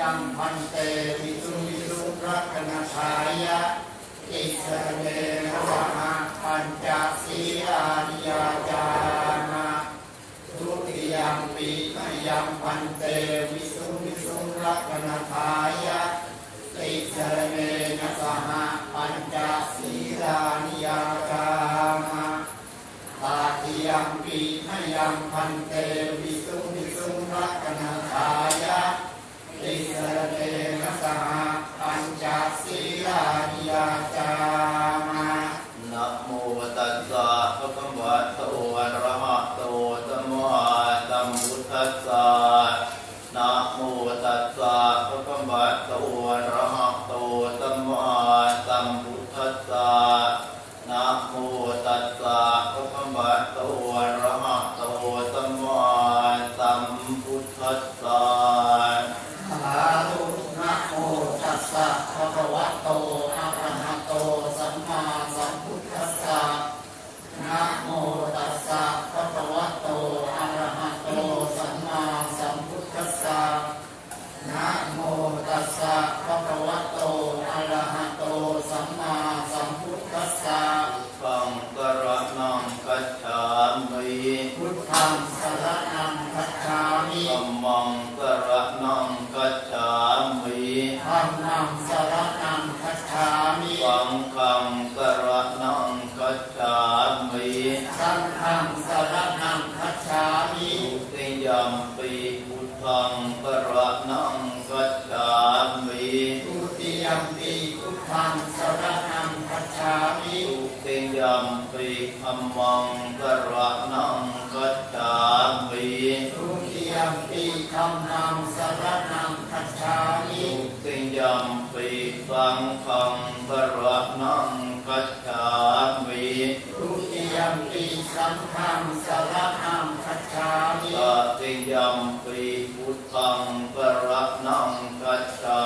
ยังพันเตวิสุวิสุรักนชายะอิสเนนวะหะปัญจสีอานิยาจานะทุติยมปีมยังพัน สะภะคะวะโตอะระหะโตตัมมาสัมพุทธัสสะนะโมตัสสะภะคะวะโตอะระหะโตตัมมาสัมพุทธัสสะสาธุนะโมตัสสะภะคะวะโตอะ มมังสรณังคัจฉามิสังฆังกระนังกัจฉามิสังฆังสรณังคัจฉามิทุติยมปีพุทธังกระนังกัจฉามิทุติยมปีพุทธังสรณังคัจฉามิทุติยมปีธัมมังกระนังกัจฉามิทุติยมปีธัมมังสรณัง คัจฉามิทุติยมปีสังฆังกระนังกัจฉามิทุติยมปีสังฆังสรณังคัจฉามิตติยมปีพุทธังกระนังกัจฉา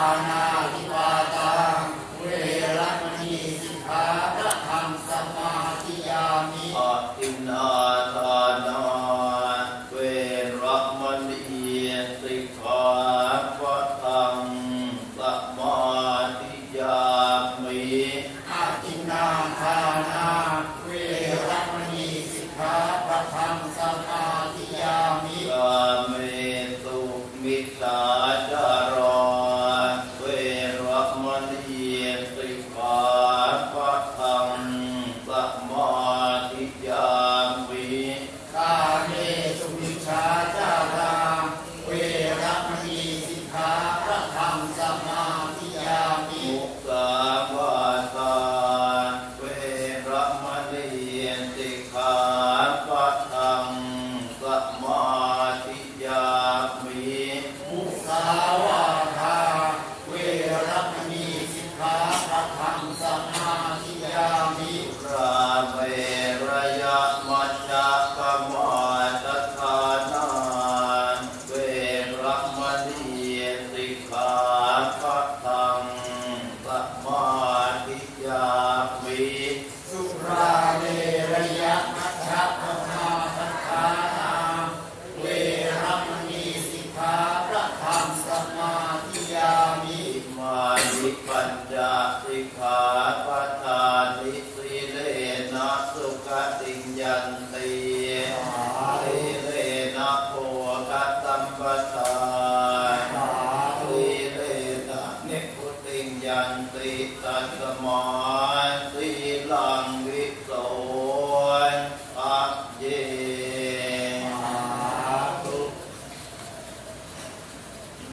านาติปาตาเวรมณีสิกขาปะทังสมาธิยามิอาทินาทานาเวรมณีสิกขาปัทังสมาธิยามิอาทินาทานาเวรมณีสิกขาปะทังสมาธิยามิกาเมสุมิจฉา สิกขาปัทังสมาธิยามิสุราเมรยะมัชฌะปมาทัฏฐานาเวรมณีสิกขาพระธรรมสมาธิยามิมานิปัญญาสิกขาปัฏฐ